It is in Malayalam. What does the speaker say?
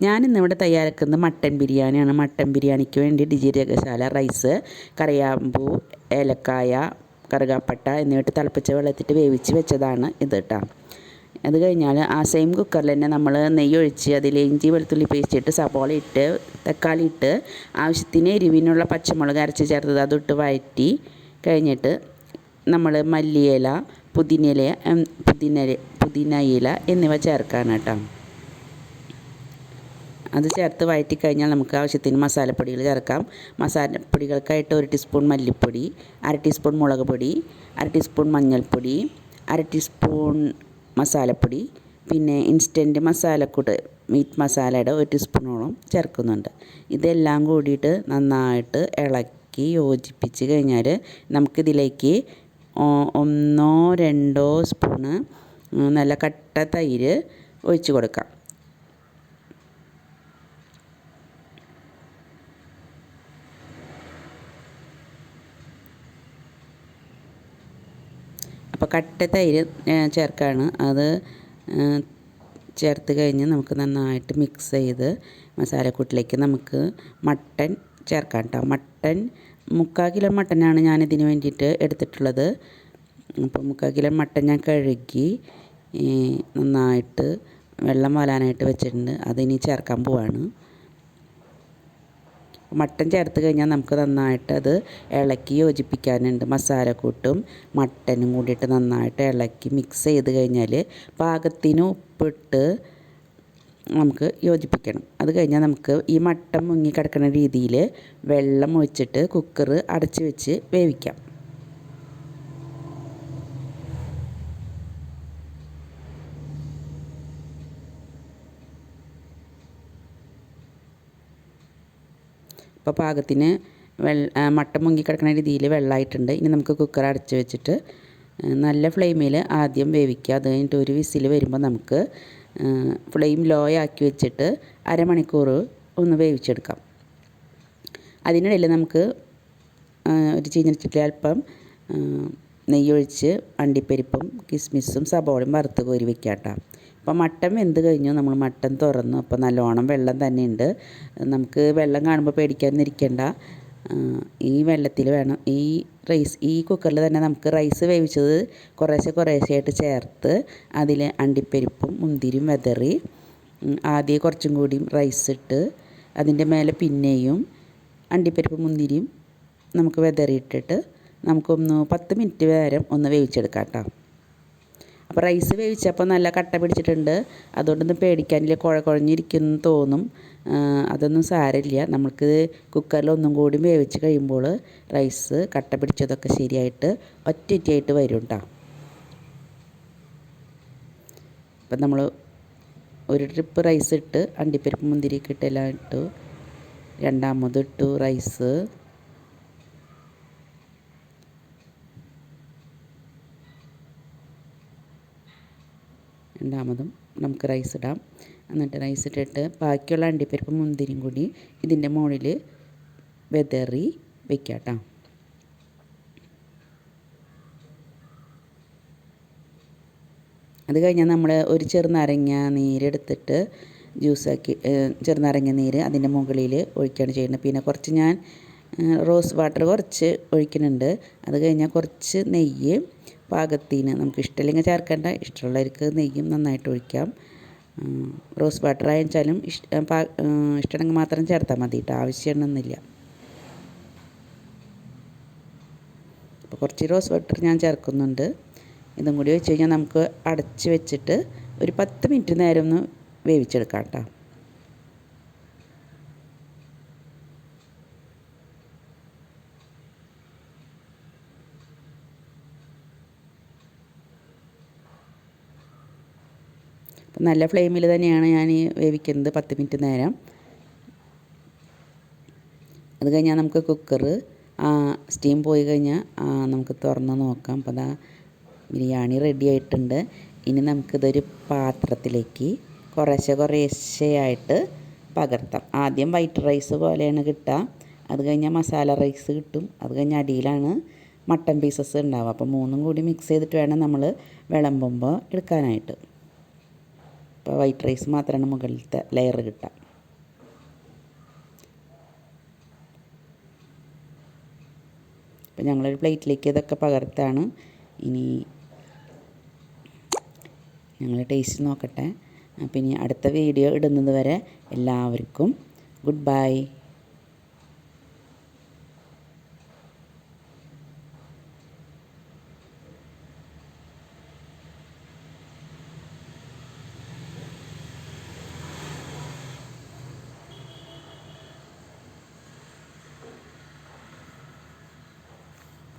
ഞാനിന്നിവിടെ തയ്യാറാക്കുന്നത് മട്ടൻ ബിരിയാണിയാണ്. മട്ടൻ ബിരിയാണിക്ക് വേണ്ടി ഡിജിരകശാല റൈസ് കറിയാമ്പൂ ഏലക്കായ കറുകാപ്പട്ട എന്നിട്ട് തിളപ്പിച്ച വെള്ളത്തിട്ട് വേവിച്ച് വെച്ചതാണ് ഇത് കേട്ടോ അത് കഴിഞ്ഞാൽ ആ സെയിം കുക്കറിൽ തന്നെ നമ്മൾ നെയ്യ് ഒഴിച്ച് അതിൽ ഇഞ്ചി വെളുത്തുള്ളി പേസ്റ്റ് ഇട്ട് സബോള ഇട്ട് തക്കാളി ഇട്ട് ആവശ്യത്തിന് എരിവിനുള്ള പച്ചമുളക് അരച്ച് ചേർത്തത് അതിട്ട് വഴറ്റി കഴിഞ്ഞിട്ട് നമ്മൾ മല്ലിയില പുതിനില പുതിന പുതിന ഇല എന്നിവ ചേർക്കാനാട്ടോ അത് ചേർത്ത് വഴറ്റി കഴിഞ്ഞാൽ നമുക്ക് ആവശ്യത്തിന് മസാലപ്പൊടികൾ ചേർക്കാം. മസാലപ്പൊടികൾക്കായിട്ട് ഒരു ടീസ്പൂൺ മല്ലിപ്പൊടി അര ടീസ്പൂൺ മുളക് പൊടി അര ടീസ്പൂൺ മഞ്ഞൾപ്പൊടി അര ടീസ്പൂൺ മസാലപ്പൊടി പിന്നെ ഇൻസ്റ്റന്റ് മസാലക്കൂട്ട് മീറ്റ് മസാലയുടെ ഒരു ടീസ്പൂണോളം ചേർക്കുന്നുണ്ട്. ഇതെല്ലാം കൂടിയിട്ട് നന്നായിട്ട് ഇളക്കി യോജിപ്പിച്ച് കഴിഞ്ഞാൽ നമുക്കിതിലേക്ക് ഒന്നോ രണ്ടോ സ്പൂണ് നല്ല കട്ട തൈര് ഒഴിച്ച് കൊടുക്കാം. അപ്പോൾ കട്ട തൈര് ചേർക്കുകയാണ് അത് ചേർത്ത് കഴിഞ്ഞ് നമുക്ക് നന്നായിട്ട് മിക്സ് ചെയ്ത് മസാലക്കൂട്ടിലേക്ക് നമുക്ക് മട്ടൻ ചേർക്കാം കേട്ടോ മട്ടൻ മുക്കാൽ കിലോ മട്ടനാണ് ഞാൻ ഇതിന് വേണ്ടിയിട്ട് എടുത്തിട്ടുള്ളത്. അപ്പോൾ മുക്കാൽ കിലോ മട്ടൻ ഞാൻ കഴുകി നന്നായിട്ട് വെള്ളം വലാനായിട്ട് വെച്ചിട്ടുണ്ട്. അതിനി ചേർക്കാൻ പോവാണ്. മട്ടൻ ചേർത്ത് കഴിഞ്ഞാൽ നമുക്ക് നന്നായിട്ട് അത് ഇളക്കി യോജിപ്പിക്കാനുണ്ട്. മസാലക്കൂട്ടും മട്ടനും കൂടിയിട്ട് നന്നായിട്ട് ഇളക്കി മിക്സ് ചെയ്ത് കഴിഞ്ഞാൽ പാകത്തിന് ഉപ്പിട്ട് നമുക്ക് യോജിപ്പിക്കണം. അത് കഴിഞ്ഞാൽ നമുക്ക് ഈ മട്ടൻ മുങ്ങി കിടക്കുന്ന രീതിയിൽ വെള്ളം ഒഴിച്ചിട്ട് കുക്കർ അടച്ച് വെച്ച് വേവിക്കാം. അപ്പോൾ പാകത്തിന് വെള്ള മട്ട മുങ്ങി കിടക്കുന്ന രീതിയിൽ വെള്ളമായിട്ടുണ്ട് ഇനി നമുക്ക് കുക്കർ അടച്ച് വെച്ചിട്ട് നല്ല ഫ്ലെയിമിൽ ആദ്യം വേവിക്കുക. അത് കഴിഞ്ഞിട്ട് ഒരു വിസിൽ വരുമ്പോൾ നമുക്ക് ഫ്ലെയിം ലോ ആക്കി വെച്ചിട്ട് അരമണിക്കൂർ ഒന്ന് വേവിച്ചെടുക്കാം. അതിനിടയിൽ നമുക്ക് ഒരു ചീഞ്ഞിച്ചിട്ട് അല്പം നെയ്യൊഴിച്ച് അണ്ടിപ്പരിപ്പും കിസ്മിസും സബോളയും വറുത്ത് കോരി വെക്കാം കേട്ടോ അപ്പോൾ മട്ടൻ വെന്ത് കഴിഞ്ഞു. നമ്മൾ മട്ടൻ തുറന്നു. അപ്പോൾ നല്ലോണം വെള്ളം തന്നെ ഉണ്ട് നമുക്ക് വെള്ളം കാണുമ്പോൾ പേടിക്കാതിരിക്കേണ്ട ഈ വെള്ളത്തിൽ വേണം. ഈ റൈസ് ഈ കുക്കറിൽ തന്നെ നമുക്ക് റൈസ് വേവിച്ചത് കുറേശ്ശെ കുറേശ്ശെയായിട്ട് ചേർത്ത് അതിൽ അണ്ടിപ്പരിപ്പും മുന്തിരിയും വെതറി ആദ്യം കുറച്ചും കൂടിയും റൈസ് ഇട്ട് അതിന്റെ മേലെ പിന്നെയും അണ്ടിപ്പരിപ്പും മുന്തിരിയും നമുക്ക് വെതറിയിട്ടിട്ട് നമുക്കൊന്ന് പത്ത് മിനിറ്റ് നേരം ഒന്ന് വേവിച്ചെടുക്കാം കേട്ടോ. അപ്പോൾ റൈസ് വേവിച്ചപ്പോൾ നല്ല കട്ട പിടിച്ചിട്ടുണ്ട്. അതുകൊണ്ടൊന്നും പേടിക്കാനില്ല. കുഴ കുഴഞ്ഞിരിക്കുന്നു തോന്നും. അതൊന്നും സാരമില്ല. നമുക്ക് കുക്കറിൽ ഒന്നും കൂടി വേവിച്ച് കഴിയുമ്പോൾ റൈസ് കട്ട പിടിച്ചതൊക്കെ ശരിയായിട്ട് ഒറ്റയ്ക്കായിട്ട് വരും കേട്ടോ അപ്പം നമ്മൾ ഒരു ട്രിപ്പ് റൈസ് ഇട്ട് അണ്ടിപ്പരിപ്പ് മുന്തിരിക്കിട്ടെല്ലാം ഇട്ടു രണ്ടാമത് ഇട്ടു റൈസ് രണ്ടാമതും നമുക്ക് റൈസ് ഇടാം. എന്നിട്ട് റൈസ് ഇട്ടിട്ട് ബാക്കിയുള്ള അണ്ടിപ്പരിപ്പ് മുന്തിരിയും കൂടി ഇതിന്റെ മുകളിൽ വെതറി വെക്കുക കേട്ടോ അത് കഴിഞ്ഞാൽ നമ്മൾ ഒരു ചെറുനാരങ്ങ നീരെടുത്തിട്ട് ജ്യൂസാക്കി ചെറുനാരങ്ങ നീര് അതിന്റെ മുകളിൽ ഒഴിക്കുകയാണ് ചെയ്യുന്നത്. പിന്നെ കുറച്ച് ഞാൻ റോസ് വാട്ടർ കുറച്ച് ഒഴിക്കുന്നുണ്ട്. അത് കഴിഞ്ഞാൽ കുറച്ച് നെയ്യ് പാകത്തിന് നമുക്ക് ഇഷ്ടമില്ലെങ്കിൽ ചേർക്കേണ്ട. ഇഷ്ടമുള്ളവർക്ക് നെയ്യും നന്നായിട്ട് ഒഴിക്കാം. റോസ് ബട്ടർ ആയാലും ഇഷ്ട ഇഷ്ടമെങ്കിൽ മാത്രം ചേർത്താൽ മതി കേട്ടോ. ആവശ്യമുണ്ടെന്നില്ല. അപ്പോൾ കുറച്ച് റോസ് ബട്ടർ ഞാൻ ചേർക്കുന്നുണ്ട്. ഇതും കൂടി വെച്ച് കഴിഞ്ഞാൽ നമുക്ക് അടച്ച് വെച്ചിട്ട് ഒരു പത്ത് മിനിറ്റ് നേരം ഒന്ന് വേവിച്ചെടുക്കാം കേട്ടോ. നല്ല ഫ്ലെയിമിൽ തന്നെയാണ് ഞാൻ വേവിക്കുന്നത് പത്ത് മിനിറ്റ് നേരം. അത് കഴിഞ്ഞാൽ നമുക്ക് കുക്കർ സ്റ്റീം പോയി കഴിഞ്ഞാൽ നമുക്ക് തുറന്ന് നോക്കാം. അപ്പോൾ അതാ ബിരിയാണി റെഡി ആയിട്ടുണ്ട്. ഇനി നമുക്കിതൊരു പാത്രത്തിലേക്ക് കുറേശ്ശെ കുറേശ്ശെയായിട്ട് പകർത്താം. ആദ്യം വൈറ്റ് റൈസ് പോലെയാണ് കിട്ടുക. അത് കഴിഞ്ഞാൽ മസാല റൈസ് കിട്ടും. അത് കഴിഞ്ഞാൽ അടിയിലാണ് മട്ടൺ പീസസ് ഉണ്ടാവുക. അപ്പോൾ മൂന്നും കൂടി മിക്സ് ചെയ്തിട്ട് വേണം നമ്മൾ വിളമ്പുമ്പോൾ എടുക്കാനായിട്ട്. അപ്പോൾ വൈറ്റ് റൈസ് മാത്രമാണ് മുകളിലത്തെ ലെയർ കിട്ടുക അപ്പോൾ ഞങ്ങളൊരു പ്ലേറ്റിലേക്ക് ഇതൊക്കെ പകർത്താണ്. ഇനി ഞങ്ങൾ ടേസ്റ്റ് നോക്കട്ടെ. അപ്പം ഇനി അടുത്ത വീഡിയോ ഇടുന്നത് വരെ എല്ലാവർക്കും ഗുഡ് ബൈ